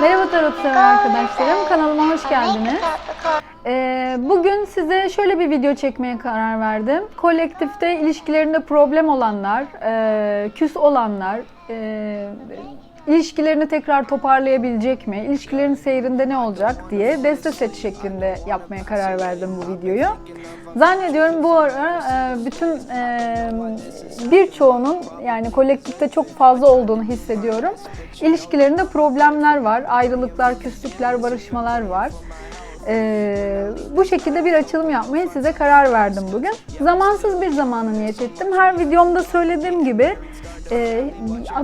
Merhaba Tarot sever arkadaşlarım. Kanalıma hoş geldiniz. Ee, bugün size şöyle bir video çekmeye karar verdim. Kolektifte ilişkilerinde problem olanlar, e, küs olanlar, e, ilişkilerini tekrar toparlayabilecek mi, ilişkilerin seyrinde ne olacak diye deste set şeklinde yapmaya karar verdim bu videoyu. Zannediyorum bu ara e, bütün e, birçoğunun yani kolektifte çok fazla olduğunu hissediyorum. İlişkilerinde problemler var, ayrılıklar, küslükler, barışmalar var. Ee, bu şekilde bir açılım yapmaya size karar verdim bugün. Zamansız bir zamanı niyet ettim. Her videomda söylediğim gibi e,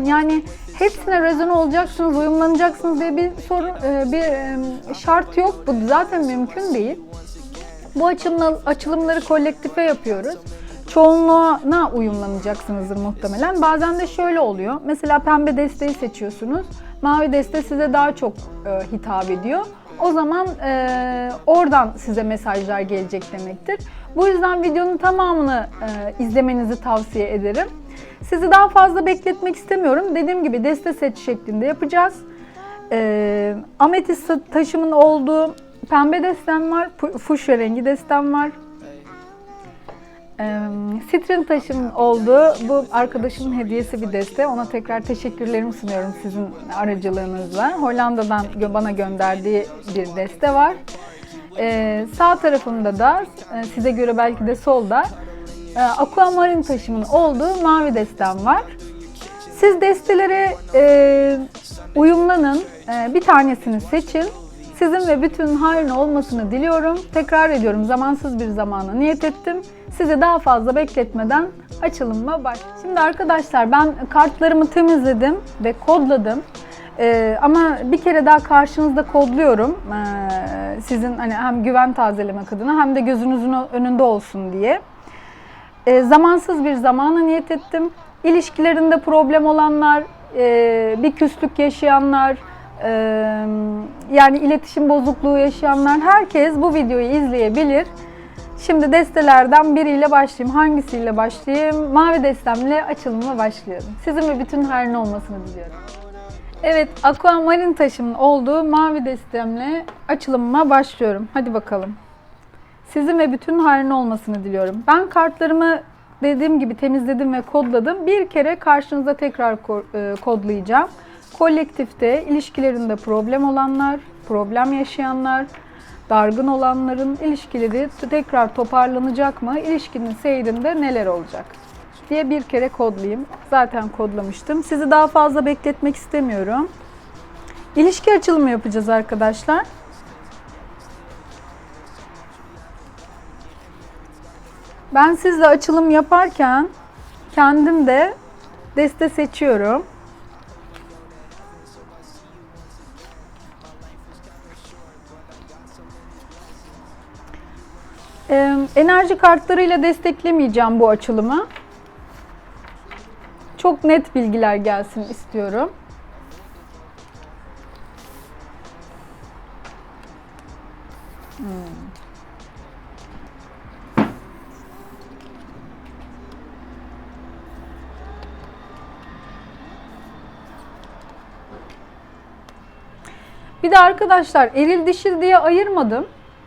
yani hepsine rezone olacaksınız, uyumlanacaksınız diye bir sorun, e, bir e, şart yok. Bu zaten mümkün değil. Bu açılımla, açılımları kolektife yapıyoruz. Çoğunluğuna uyumlanacaksınızdır muhtemelen. Bazen de şöyle oluyor. Mesela pembe desteği seçiyorsunuz. Mavi deste size daha çok e, hitap ediyor. O zaman e, oradan size mesajlar gelecek demektir. Bu yüzden videonun tamamını e, izlemenizi tavsiye ederim. Sizi daha fazla bekletmek istemiyorum. Dediğim gibi deste set şeklinde yapacağız. E, ametist taşımın olduğu pembe destem var, fu- fuşya rengi destem var. E, sitrin taşımın olduğu bu arkadaşımın hediyesi bir deste. Ona tekrar teşekkürlerimi sunuyorum sizin aracılığınızla. Hollanda'dan bana gönderdiği bir deste var. E, sağ tarafımda da e, size göre belki de solda e, aquamarine taşımın olduğu mavi destem var. Siz destelere e, uyumlanın, e, bir tanesini seçin. Sizin ve bütün hayrına olmasını diliyorum. Tekrar ediyorum zamansız bir zamana niyet ettim. Sizi daha fazla bekletmeden açılımıma baş. Şimdi arkadaşlar ben kartlarımı temizledim ve kodladım. E, ama bir kere daha karşınızda kodluyorum. E, sizin hani hem güven tazelemek adına hem de gözünüzün önünde olsun diye. E, zamansız bir zamana niyet ettim. İlişkilerinde problem olanlar, e, bir küslük yaşayanlar, e, yani iletişim bozukluğu yaşayanlar herkes bu videoyu izleyebilir. Şimdi destelerden biriyle başlayayım. Hangisiyle başlayayım? Mavi destemle açılıma başlıyorum. Sizin ve bütün hayrın olmasını diliyorum. Evet, aquamarine taşımın olduğu mavi destemle açılımıma başlıyorum. Hadi bakalım. Sizin ve bütün hayrın olmasını diliyorum. Ben kartlarımı dediğim gibi temizledim ve kodladım. Bir kere karşınıza tekrar e, kodlayacağım. Kolektifte ilişkilerinde problem olanlar, problem yaşayanlar, dargın olanların ilişkileri tekrar toparlanacak mı? İlişkinin seyrinde neler olacak? diye bir kere kodlayayım. Zaten kodlamıştım. Sizi daha fazla bekletmek istemiyorum. İlişki açılımı yapacağız arkadaşlar. Ben sizle açılım yaparken kendim de deste seçiyorum. Ee, enerji kartlarıyla desteklemeyeceğim bu açılımı. Çok net bilgiler gelsin istiyorum. De arkadaşlar eril dişil diye ayırmadım.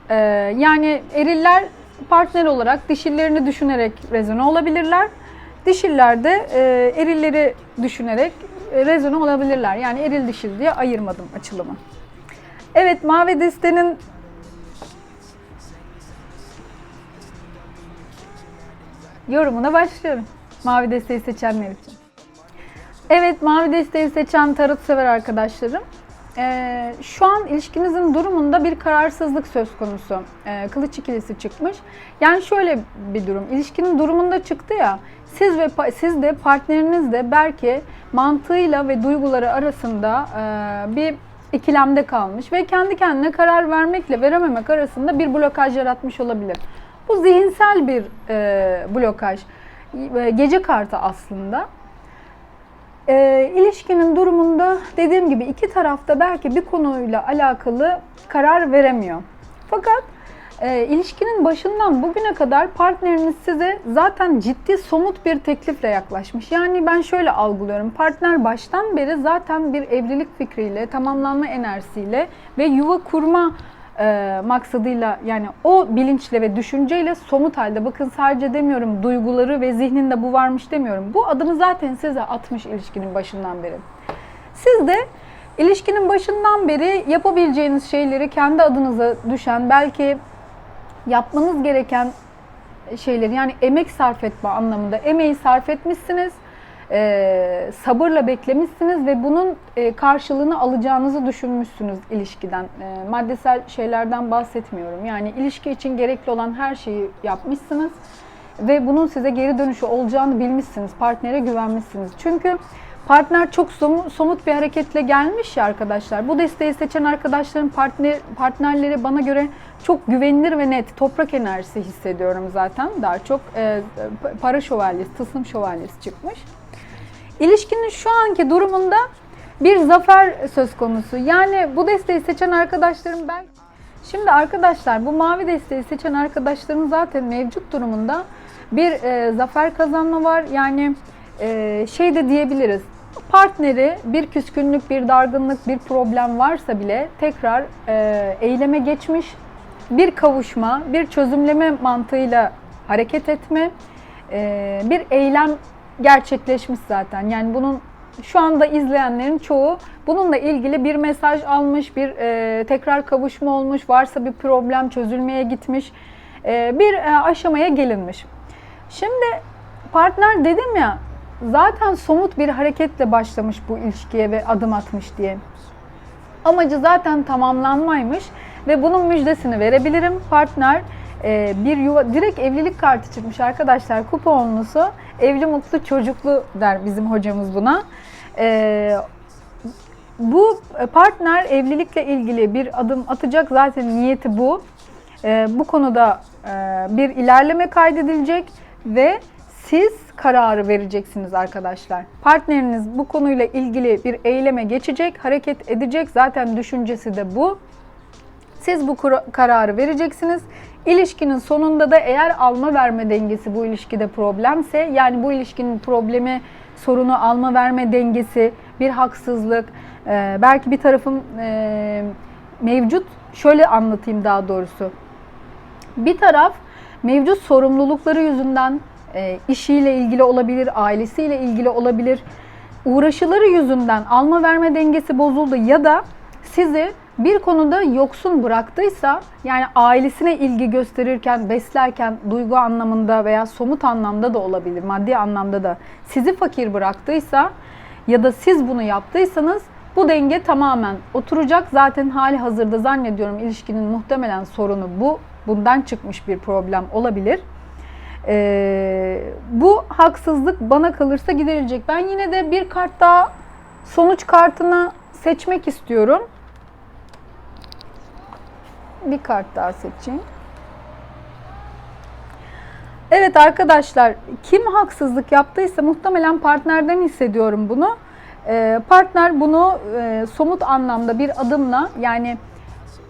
Ee, yani eriller partner olarak dişillerini düşünerek rezone olabilirler. Dişiller de e, erilleri düşünerek rezone olabilirler. Yani eril dişil diye ayırmadım açılımı. Evet mavi destenin yorumuna başlıyorum. Mavi desteği seçenler için. Evet, mavi desteği seçen tarot sever arkadaşlarım. Ee, şu an ilişkinizin durumunda bir kararsızlık söz konusu. Ee, kılıç ikilisi çıkmış. Yani şöyle bir durum. İlişkinin durumunda çıktı ya. Siz ve siz de partneriniz de belki mantığıyla ve duyguları arasında e, bir ikilemde kalmış ve kendi kendine karar vermekle verememek arasında bir blokaj yaratmış olabilir. Bu zihinsel bir e, blokaj. E, Gece kartı aslında. E, ilişkinin durumunda dediğim gibi iki tarafta belki bir konuyla alakalı karar veremiyor. Fakat e, ilişkinin başından bugüne kadar partneriniz size zaten ciddi somut bir teklifle yaklaşmış. Yani ben şöyle algılıyorum. Partner baştan beri zaten bir evlilik fikriyle, tamamlanma enerjisiyle ve yuva kurma e, maksadıyla yani o bilinçle ve düşünceyle somut halde bakın sadece demiyorum duyguları ve zihninde bu varmış demiyorum. Bu adımı zaten size atmış ilişkinin başından beri. Siz de ilişkinin başından beri yapabileceğiniz şeyleri kendi adınıza düşen belki yapmanız gereken şeyleri yani emek sarf etme anlamında emeği sarf etmişsiniz. E, sabırla beklemişsiniz ve bunun e, karşılığını alacağınızı düşünmüşsünüz ilişkiden. E, maddesel şeylerden bahsetmiyorum. Yani ilişki için gerekli olan her şeyi yapmışsınız ve bunun size geri dönüşü olacağını bilmişsiniz. Partnere güvenmişsiniz. Çünkü partner çok somu- somut bir hareketle gelmiş ya arkadaşlar. Bu desteği seçen arkadaşların partner, partnerleri bana göre çok güvenilir ve net. Toprak enerjisi hissediyorum zaten. Daha çok e, para şövalyesi, tılsım şövalyesi çıkmış. İlişkinin şu anki durumunda bir zafer söz konusu. Yani bu desteği seçen arkadaşlarım ben Şimdi arkadaşlar bu mavi desteği seçen arkadaşların zaten mevcut durumunda bir e, zafer kazanma var. Yani e, şey de diyebiliriz. Partneri bir küskünlük, bir dargınlık, bir problem varsa bile tekrar e, eyleme geçmiş. Bir kavuşma, bir çözümleme mantığıyla hareket etme, e, bir eylem gerçekleşmiş zaten. Yani bunun şu anda izleyenlerin çoğu bununla ilgili bir mesaj almış, bir e, tekrar kavuşma olmuş, varsa bir problem çözülmeye gitmiş, e, bir e, aşamaya gelinmiş. Şimdi partner dedim ya zaten somut bir hareketle başlamış bu ilişkiye ve adım atmış diye. Amacı zaten tamamlanmaymış ve bunun müjdesini verebilirim. Partner e, bir yuva, direkt evlilik kartı çıkmış arkadaşlar. Kupa onlusu, evli mutlu çocuklu der bizim hocamız buna. E, bu partner evlilikle ilgili bir adım atacak zaten niyeti bu. E, bu konuda e, bir ilerleme kaydedilecek ve siz kararı vereceksiniz arkadaşlar. Partneriniz bu konuyla ilgili bir eyleme geçecek, hareket edecek. Zaten düşüncesi de bu. Siz bu kararı vereceksiniz. İlişkinin sonunda da eğer alma verme dengesi bu ilişkide problemse yani bu ilişkinin problemi sorunu alma verme dengesi bir haksızlık e, belki bir tarafın e, mevcut. Şöyle anlatayım daha doğrusu. Bir taraf mevcut sorumlulukları yüzünden e, işiyle ilgili olabilir, ailesiyle ilgili olabilir, uğraşıları yüzünden alma verme dengesi bozuldu ya da sizi bir konuda yoksun bıraktıysa yani ailesine ilgi gösterirken, beslerken duygu anlamında veya somut anlamda da olabilir, maddi anlamda da sizi fakir bıraktıysa ya da siz bunu yaptıysanız bu denge tamamen oturacak. Zaten hali hazırda zannediyorum ilişkinin muhtemelen sorunu bu. Bundan çıkmış bir problem olabilir. Ee, bu haksızlık bana kalırsa giderilecek. Ben yine de bir kart daha sonuç kartını seçmek istiyorum. Bir kart daha seçeyim. Evet arkadaşlar kim haksızlık yaptıysa muhtemelen partnerden hissediyorum bunu. Ee, partner bunu e, somut anlamda bir adımla yani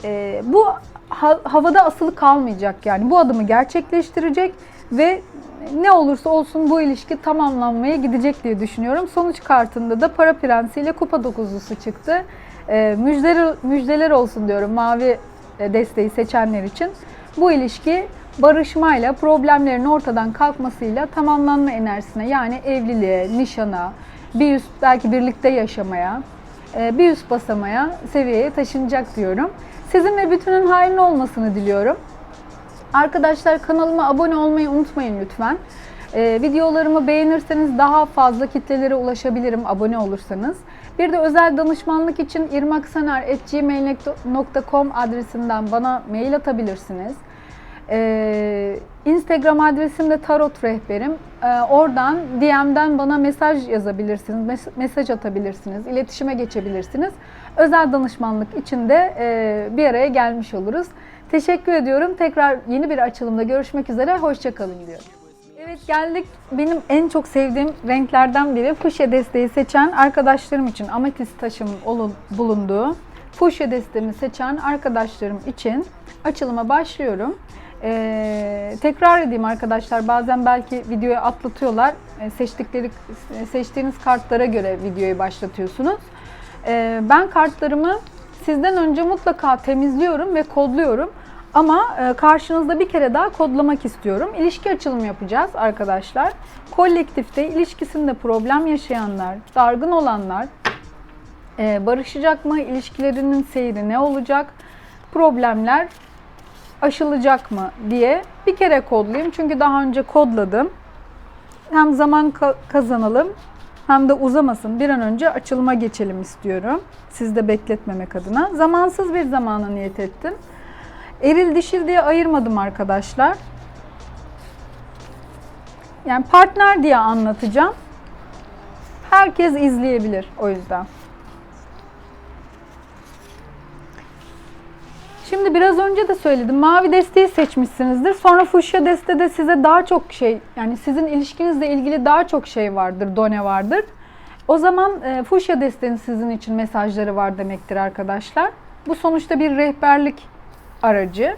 e, bu ha- havada asılı kalmayacak yani bu adımı gerçekleştirecek ve ne olursa olsun bu ilişki tamamlanmaya gidecek diye düşünüyorum. Sonuç kartında da para prensi ile kupa dokuzlusu çıktı. E, müjdeler, müjdeler olsun diyorum mavi desteği seçenler için. Bu ilişki barışmayla, problemlerin ortadan kalkmasıyla tamamlanma enerjisine yani evliliğe, nişana, bir üst belki birlikte yaşamaya, e, bir üst basamaya, seviyeye taşınacak diyorum. Sizin ve bütünün hayırlı olmasını diliyorum. Arkadaşlar kanalıma abone olmayı unutmayın lütfen. Ee, videolarımı beğenirseniz daha fazla kitlelere ulaşabilirim abone olursanız. Bir de özel danışmanlık için irmaksaner.gmail.com adresinden bana mail atabilirsiniz. Ee, Instagram adresim de tarot rehberim. Ee, oradan DM'den bana mesaj yazabilirsiniz, mes- mesaj atabilirsiniz, iletişime geçebilirsiniz. Özel danışmanlık için de e, bir araya gelmiş oluruz. Teşekkür ediyorum. Tekrar yeni bir açılımda görüşmek üzere. Hoşçakalın diyorum. Evet geldik benim en çok sevdiğim renklerden biri fuşya desteği seçen arkadaşlarım için ametist taşımın olun- bulunduğu Fuşya destemi seçen arkadaşlarım için açılıma başlıyorum. Ee, tekrar edeyim arkadaşlar bazen belki videoyu atlatıyorlar. Ee, seçtikleri seçtiğiniz kartlara göre videoyu başlatıyorsunuz. Ee, ben kartlarımı sizden önce mutlaka temizliyorum ve kodluyorum. Ama e, karşınızda bir kere daha kodlamak istiyorum. İlişki açılımı yapacağız arkadaşlar. Kolektifte ilişkisinde problem yaşayanlar, dargın olanlar, e, barışacak mı? İlişkilerinin seyri ne olacak? Problemler aşılacak mı diye bir kere kodlayayım. Çünkü daha önce kodladım. Hem zaman ka- kazanalım hem de uzamasın. Bir an önce açılıma geçelim istiyorum. Siz de bekletmemek adına. Zamansız bir zamana niyet ettim. Eril dişil diye ayırmadım arkadaşlar. Yani partner diye anlatacağım. Herkes izleyebilir o yüzden. Şimdi biraz önce de söyledim. Mavi desteği seçmişsinizdir. Sonra fuşya destede size daha çok şey yani sizin ilişkinizle ilgili daha çok şey vardır, done vardır. O zaman e, fuşya desteğinin sizin için mesajları var demektir arkadaşlar. Bu sonuçta bir rehberlik aracı.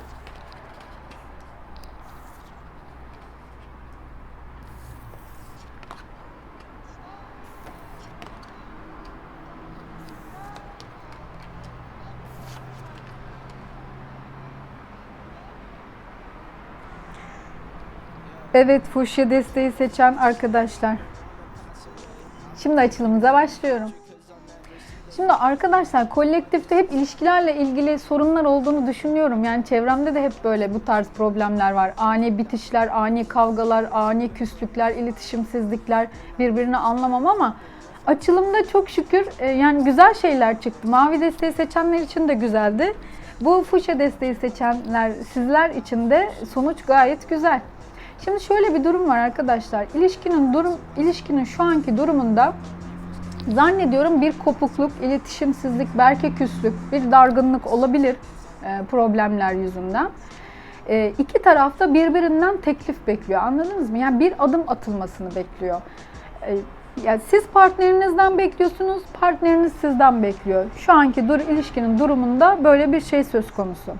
Evet, fuşya desteği seçen arkadaşlar. Şimdi açılımıza başlıyorum. Şimdi arkadaşlar kolektifte hep ilişkilerle ilgili sorunlar olduğunu düşünüyorum. Yani çevremde de hep böyle bu tarz problemler var. Ani bitişler, ani kavgalar, ani küslükler, iletişimsizlikler, birbirini anlamam ama açılımda çok şükür e, yani güzel şeyler çıktı. Mavi desteği seçenler için de güzeldi. Bu fuşya desteği seçenler sizler için de sonuç gayet güzel. Şimdi şöyle bir durum var arkadaşlar. İlişkinin durum ilişkinin şu anki durumunda zannediyorum bir kopukluk, iletişimsizlik, belki küslük, bir dargınlık olabilir e, problemler yüzünden. E, iki tarafta birbirinden teklif bekliyor. Anladınız mı? Yani bir adım atılmasını bekliyor. E, yani siz partnerinizden bekliyorsunuz, partneriniz sizden bekliyor. Şu anki dur ilişkinin durumunda böyle bir şey söz konusu.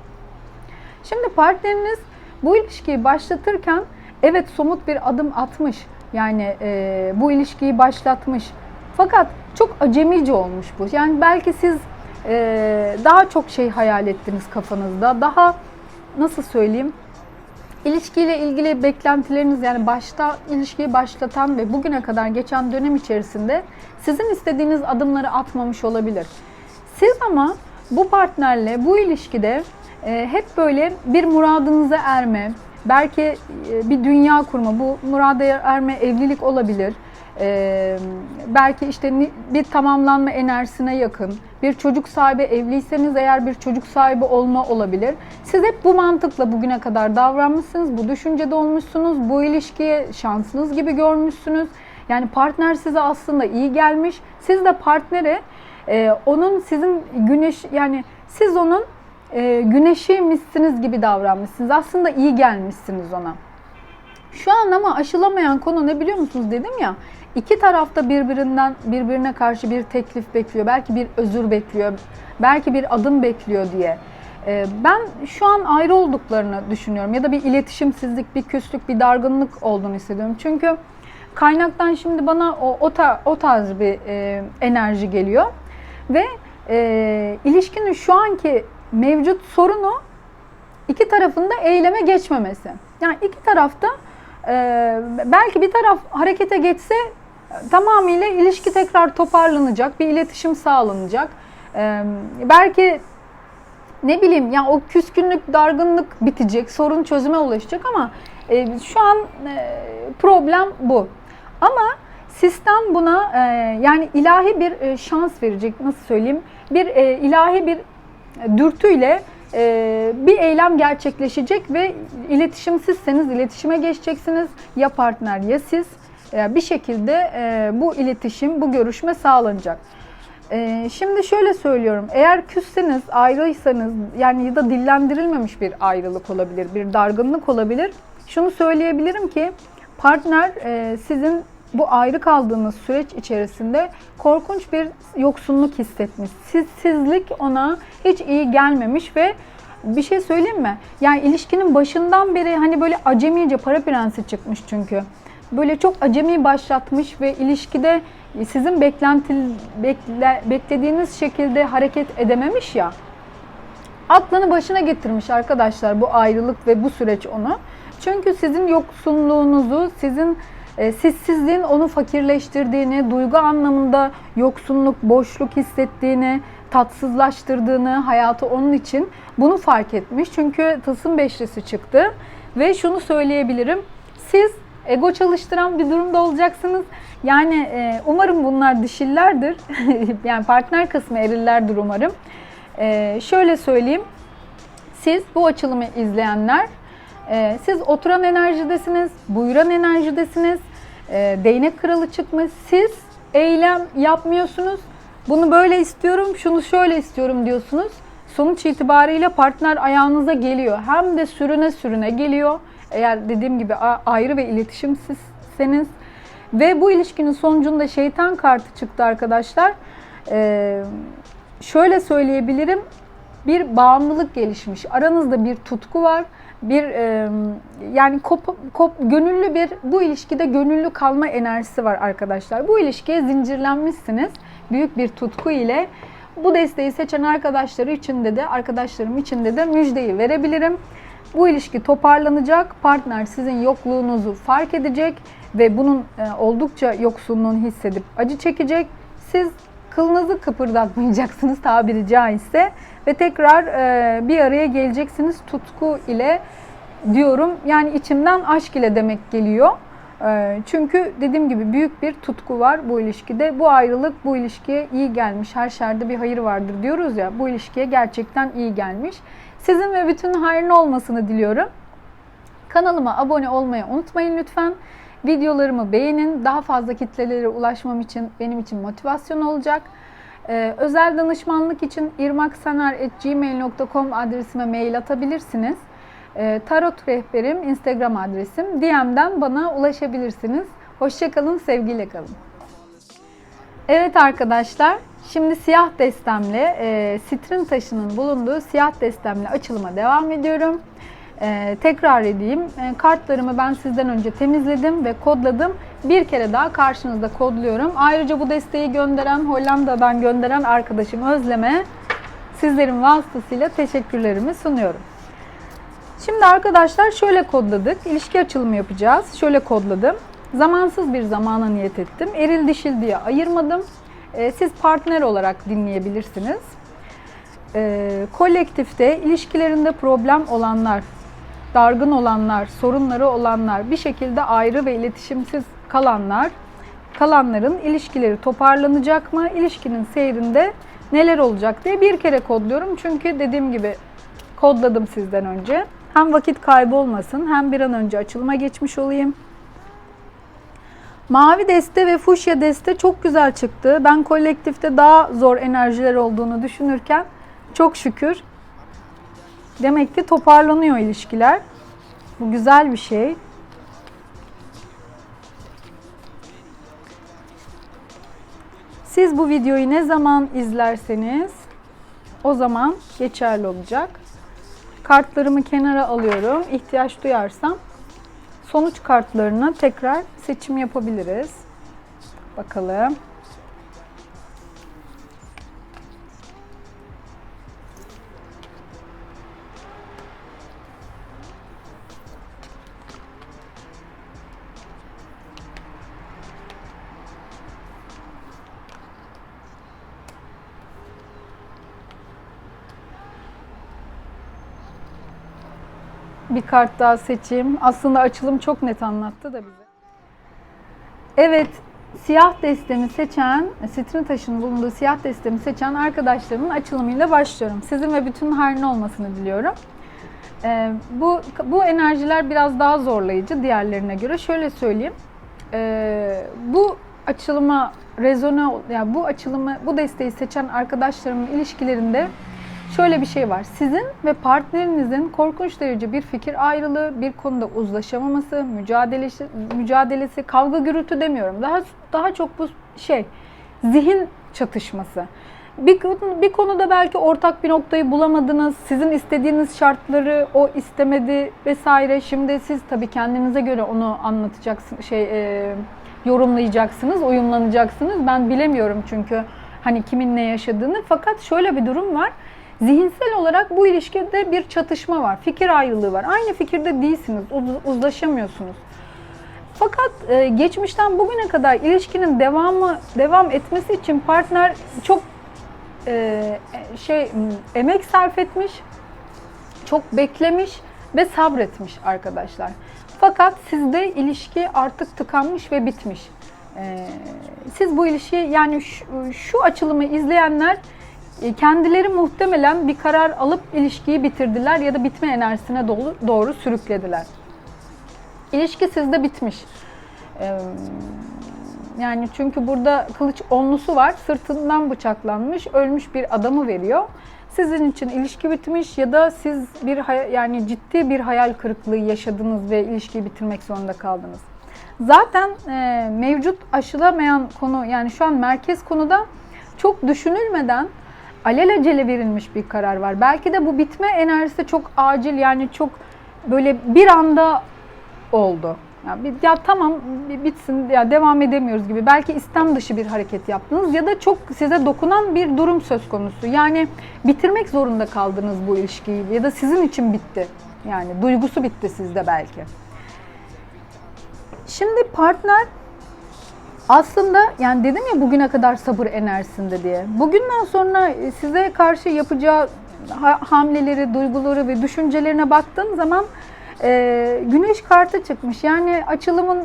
Şimdi partneriniz bu ilişkiyi başlatırken evet somut bir adım atmış. Yani e, bu ilişkiyi başlatmış. Fakat çok acemice olmuş bu. Yani belki siz e, daha çok şey hayal ettiniz kafanızda. Daha nasıl söyleyeyim? İlişkiyle ilgili beklentileriniz yani başta ilişkiyi başlatan ve bugüne kadar geçen dönem içerisinde sizin istediğiniz adımları atmamış olabilir. Siz ama bu partnerle bu ilişkide e, hep böyle bir muradınıza erme, belki e, bir dünya kurma, bu murada erme evlilik olabilir. Ee, belki işte bir tamamlanma enerjisine yakın, bir çocuk sahibi evliyseniz eğer bir çocuk sahibi olma olabilir. Siz hep bu mantıkla bugüne kadar davranmışsınız, bu düşüncede olmuşsunuz, bu ilişkiye şansınız gibi görmüşsünüz. Yani partner size aslında iyi gelmiş. Siz de partnere e, onun sizin güneş yani siz onun e, güneşiymişsiniz gibi davranmışsınız. Aslında iyi gelmişsiniz ona. Şu an ama aşılamayan konu ne biliyor musunuz dedim ya. İki tarafta birbirinden birbirine karşı bir teklif bekliyor. Belki bir özür bekliyor. Belki bir adım bekliyor diye. Ee, ben şu an ayrı olduklarını düşünüyorum. Ya da bir iletişimsizlik, bir küslük, bir dargınlık olduğunu hissediyorum. Çünkü kaynaktan şimdi bana o, o, tar, o tarz bir e, enerji geliyor. Ve e, ilişkinin şu anki mevcut sorunu iki tarafında eyleme geçmemesi. Yani iki tarafta e, belki bir taraf harekete geçse tamamıyla ilişki tekrar toparlanacak, bir iletişim sağlanacak. Belki ne bileyim ya o küskünlük, dargınlık bitecek, sorun çözüme ulaşacak ama şu an problem bu. Ama sistem buna yani ilahi bir şans verecek, nasıl söyleyeyim? Bir ilahi bir dürtüyle bir eylem gerçekleşecek ve iletişimsizseniz iletişime geçeceksiniz. Ya partner ya siz bir şekilde e, bu iletişim, bu görüşme sağlanacak. E, şimdi şöyle söylüyorum. Eğer küsseniz, ayrıysanız yani ya da dillendirilmemiş bir ayrılık olabilir, bir dargınlık olabilir. Şunu söyleyebilirim ki partner e, sizin bu ayrı kaldığınız süreç içerisinde korkunç bir yoksunluk hissetmiş. Sizsizlik ona hiç iyi gelmemiş ve bir şey söyleyeyim mi? Yani ilişkinin başından beri hani böyle acemice para prensi çıkmış çünkü. Böyle çok acemi başlatmış ve ilişkide sizin beklenti bekle, beklediğiniz şekilde hareket edememiş ya. Aklını başına getirmiş arkadaşlar bu ayrılık ve bu süreç onu. Çünkü sizin yoksunluğunuzu, sizin e, sizsizliğin onu fakirleştirdiğini, duygu anlamında yoksunluk, boşluk hissettiğini, tatsızlaştırdığını hayatı onun için bunu fark etmiş. Çünkü tılsım beşlisi çıktı ve şunu söyleyebilirim. Siz ego çalıştıran bir durumda olacaksınız. Yani e, umarım bunlar dişillerdir. yani partner kısmı erillerdir umarım. E, şöyle söyleyeyim. Siz bu açılımı izleyenler ee, siz oturan enerjidesiniz, buyuran enerjidesiniz, ee, değnek kralı çıkmış. Siz eylem yapmıyorsunuz. Bunu böyle istiyorum, şunu şöyle istiyorum diyorsunuz. Sonuç itibariyle partner ayağınıza geliyor. Hem de sürüne sürüne geliyor. Eğer dediğim gibi ayrı ve iletişimsizseniz. Ve bu ilişkinin sonucunda şeytan kartı çıktı arkadaşlar. Ee, şöyle söyleyebilirim. Bir bağımlılık gelişmiş. Aranızda bir tutku var bir e, yani kop, kop gönüllü bir bu ilişkide gönüllü kalma enerjisi var arkadaşlar. Bu ilişkiye zincirlenmişsiniz büyük bir tutku ile. Bu desteği seçen arkadaşları için de de arkadaşlarım için de de müjdeyi verebilirim. Bu ilişki toparlanacak. Partner sizin yokluğunuzu fark edecek ve bunun e, oldukça yoksunluğunu hissedip acı çekecek. Siz kılınızı kıpırdatmayacaksınız tabiri caizse ve tekrar e, bir araya geleceksiniz tutku ile diyorum. Yani içimden aşk ile demek geliyor. E, çünkü dediğim gibi büyük bir tutku var bu ilişkide. Bu ayrılık bu ilişkiye iyi gelmiş. Her şerde bir hayır vardır diyoruz ya. Bu ilişkiye gerçekten iyi gelmiş. Sizin ve bütün hayrın olmasını diliyorum. Kanalıma abone olmayı unutmayın lütfen. Videolarımı beğenin. Daha fazla kitlelere ulaşmam için benim için motivasyon olacak. Ee, özel danışmanlık için irmaksanar.gmail.com adresime mail atabilirsiniz. Ee, tarot rehberim Instagram adresim. DM'den bana ulaşabilirsiniz. Hoşçakalın, sevgiyle kalın. Evet arkadaşlar, şimdi siyah destemle, e, sitrin taşının bulunduğu siyah destemle açılıma devam ediyorum. Ee, tekrar edeyim. Ee, kartlarımı ben sizden önce temizledim ve kodladım. Bir kere daha karşınızda kodluyorum. Ayrıca bu desteği gönderen, Hollanda'dan gönderen arkadaşım Özlem'e sizlerin vasıtasıyla teşekkürlerimi sunuyorum. Şimdi arkadaşlar şöyle kodladık. İlişki açılımı yapacağız. Şöyle kodladım. Zamansız bir zamana niyet ettim. Eril dişil diye ayırmadım. Ee, siz partner olarak dinleyebilirsiniz. Ee, kolektifte ilişkilerinde problem olanlar, dargın olanlar, sorunları olanlar, bir şekilde ayrı ve iletişimsiz kalanlar, kalanların ilişkileri toparlanacak mı? İlişkinin seyrinde neler olacak diye bir kere kodluyorum. Çünkü dediğim gibi kodladım sizden önce. Hem vakit kaybı olmasın hem bir an önce açılıma geçmiş olayım. Mavi deste ve fuşya deste çok güzel çıktı. Ben kolektifte daha zor enerjiler olduğunu düşünürken çok şükür Demek ki toparlanıyor ilişkiler. Bu güzel bir şey. Siz bu videoyu ne zaman izlerseniz o zaman geçerli olacak. Kartlarımı kenara alıyorum. İhtiyaç duyarsam sonuç kartlarını tekrar seçim yapabiliriz. Bakalım. Bir kart daha seçeyim. Aslında açılım çok net anlattı da bize. Evet, siyah destemi seçen, sitrin taşının bulunduğu siyah destemi seçen arkadaşlarımın açılımıyla başlıyorum. Sizin ve bütün hayrın olmasını diliyorum. Ee, bu bu enerjiler biraz daha zorlayıcı diğerlerine göre. Şöyle söyleyeyim. Ee, bu açılıma rezone, yani bu açılımı, bu desteği seçen arkadaşlarımın ilişkilerinde şöyle bir şey var. Sizin ve partnerinizin korkunç derece bir fikir ayrılığı, bir konuda uzlaşamaması, mücadelesi, mücadelesi, kavga gürültü demiyorum. Daha daha çok bu şey zihin çatışması. Bir, bir konuda belki ortak bir noktayı bulamadınız. Sizin istediğiniz şartları o istemedi vesaire. Şimdi siz tabii kendinize göre onu anlatacaksınız, şey e, yorumlayacaksınız, uyumlanacaksınız. Ben bilemiyorum çünkü hani kimin ne yaşadığını. Fakat şöyle bir durum var. Zihinsel olarak bu ilişkide bir çatışma var. Fikir ayrılığı var. Aynı fikirde değilsiniz. uz- Uzlaşamıyorsunuz. Fakat e, geçmişten bugüne kadar ilişkinin devamı devam etmesi için partner çok e, şey emek sarf etmiş, çok beklemiş ve sabretmiş arkadaşlar. Fakat sizde ilişki artık tıkanmış ve bitmiş. E, siz bu ilişkiyi yani şu, şu açılımı izleyenler kendileri muhtemelen bir karar alıp ilişkiyi bitirdiler ya da bitme enerjisine doğru, doğru sürüklediler. İlişki sizde bitmiş. Yani çünkü burada kılıç onlusu var. Sırtından bıçaklanmış, ölmüş bir adamı veriyor. Sizin için ilişki bitmiş ya da siz bir yani ciddi bir hayal kırıklığı yaşadınız ve ilişkiyi bitirmek zorunda kaldınız. Zaten e, mevcut aşılamayan konu yani şu an merkez konuda çok düşünülmeden alelacele verilmiş bir karar var. Belki de bu bitme enerjisi çok acil yani çok böyle bir anda oldu. Ya, ya tamam bitsin ya devam edemiyoruz gibi. Belki istem dışı bir hareket yaptınız ya da çok size dokunan bir durum söz konusu. Yani bitirmek zorunda kaldınız bu ilişkiyi ya da sizin için bitti. Yani duygusu bitti sizde belki. Şimdi partner aslında yani dedim ya bugüne kadar sabır enerjisinde diye. Bugünden sonra size karşı yapacağı ha- hamleleri, duyguları ve düşüncelerine baktığım zaman e, güneş kartı çıkmış. Yani açılımın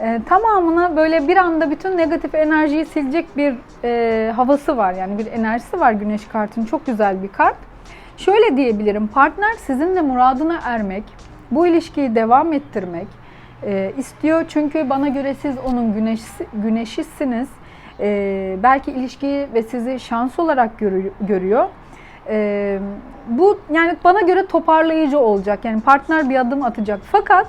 e, tamamına böyle bir anda bütün negatif enerjiyi silecek bir e, havası var. Yani bir enerjisi var güneş kartının. Çok güzel bir kart. Şöyle diyebilirim. Partner sizinle muradına ermek, bu ilişkiyi devam ettirmek e, istiyor. Çünkü bana göre siz onun güneş, güneşisiniz. E, belki ilişkiyi ve sizi şans olarak görü- görüyor. E, bu yani bana göre toparlayıcı olacak. Yani partner bir adım atacak. Fakat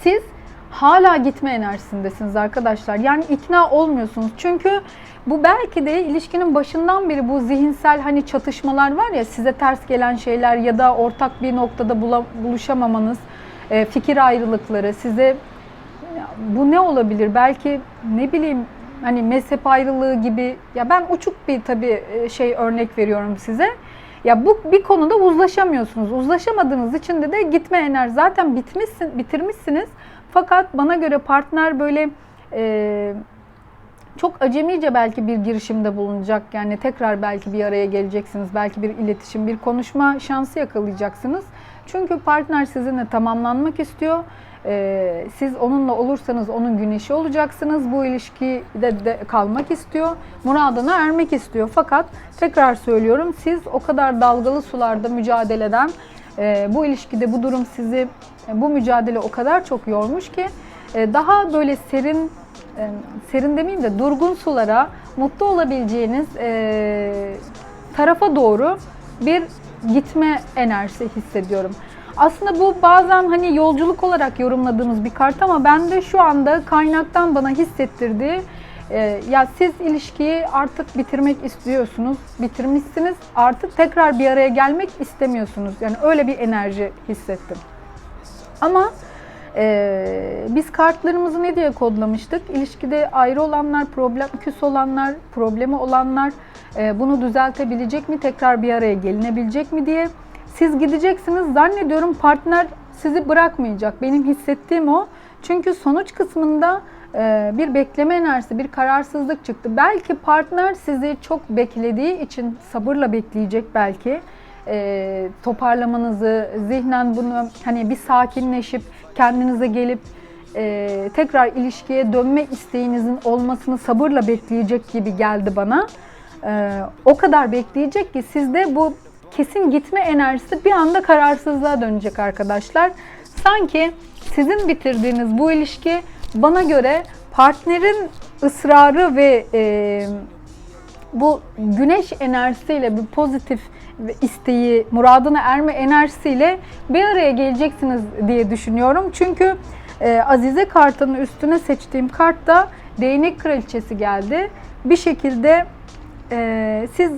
siz hala gitme enerjisindesiniz arkadaşlar. Yani ikna olmuyorsunuz. Çünkü bu belki de ilişkinin başından beri bu zihinsel hani çatışmalar var ya size ters gelen şeyler ya da ortak bir noktada buluşamamanız, e, fikir ayrılıkları size bu ne olabilir? Belki ne bileyim hani mezhep ayrılığı gibi ya ben uçuk bir tabii e, şey örnek veriyorum size. Ya bu bir konuda uzlaşamıyorsunuz. Uzlaşamadığınız için de de gitme enerji zaten bitmişsin, bitirmişsiniz. Fakat bana göre partner böyle e, çok acemice belki bir girişimde bulunacak. Yani tekrar belki bir araya geleceksiniz. Belki bir iletişim, bir konuşma şansı yakalayacaksınız. Çünkü partner sizinle tamamlanmak istiyor. Ee, siz onunla olursanız onun güneşi olacaksınız. Bu ilişkide de kalmak istiyor. Muradına ermek istiyor. Fakat tekrar söylüyorum siz o kadar dalgalı sularda mücadeleden e, bu ilişkide bu durum sizi e, bu mücadele o kadar çok yormuş ki e, daha böyle serin e, serin demeyeyim de durgun sulara mutlu olabileceğiniz e, tarafa doğru bir gitme enerjisi hissediyorum. Aslında bu bazen hani yolculuk olarak yorumladığımız bir kart ama ben de şu anda kaynaktan bana hissettirdiği e, ya siz ilişkiyi artık bitirmek istiyorsunuz, bitirmişsiniz. Artık tekrar bir araya gelmek istemiyorsunuz. Yani öyle bir enerji hissettim. Ama e, biz kartlarımızı ne diye kodlamıştık? İlişkide ayrı olanlar, problem küs olanlar, problemi olanlar bunu düzeltebilecek mi? Tekrar bir araya gelinebilecek mi diye. Siz gideceksiniz. Zannediyorum partner sizi bırakmayacak. Benim hissettiğim o. Çünkü sonuç kısmında e, bir bekleme enerjisi, bir kararsızlık çıktı. Belki partner sizi çok beklediği için sabırla bekleyecek belki. E, toparlamanızı, zihnen bunu hani bir sakinleşip kendinize gelip e, tekrar ilişkiye dönme isteğinizin olmasını sabırla bekleyecek gibi geldi bana. E, o kadar bekleyecek ki sizde bu kesin gitme enerjisi bir anda kararsızlığa dönecek arkadaşlar. Sanki sizin bitirdiğiniz bu ilişki bana göre partnerin ısrarı ve e, bu güneş enerjisiyle bir pozitif isteği, muradına erme enerjisiyle bir araya geleceksiniz diye düşünüyorum. Çünkü e, Azize kartının üstüne seçtiğim kartta değnek kraliçesi geldi. Bir şekilde e, siz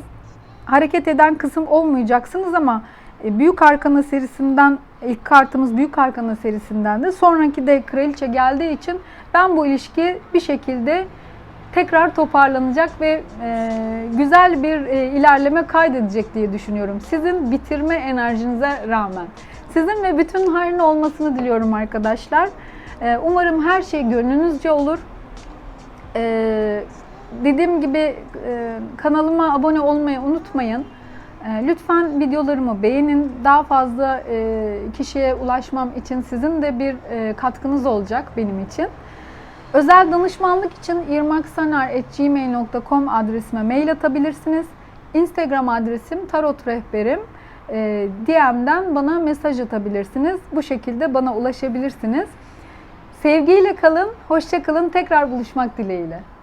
hareket eden kısım olmayacaksınız ama e, Büyük Arkana serisinden ilk kartımız Büyük Arkana serisinden de sonraki de kraliçe geldiği için ben bu ilişki bir şekilde tekrar toparlanacak ve e, güzel bir e, ilerleme kaydedecek diye düşünüyorum. Sizin bitirme enerjinize rağmen. Sizin ve bütün hayrın olmasını diliyorum arkadaşlar. E, umarım her şey gönlünüzce olur. E, dediğim gibi e, kanalıma abone olmayı unutmayın. E, Lütfen videolarımı beğenin. Daha fazla e, kişiye ulaşmam için sizin de bir katkınız olacak benim için. Özel danışmanlık için irmaksanar.gmail.com adresime mail atabilirsiniz. Instagram adresim tarot rehberim. E, DM'den bana mesaj atabilirsiniz. Bu şekilde bana ulaşabilirsiniz. Sevgiyle kalın, hoşça kalın. Tekrar buluşmak dileğiyle.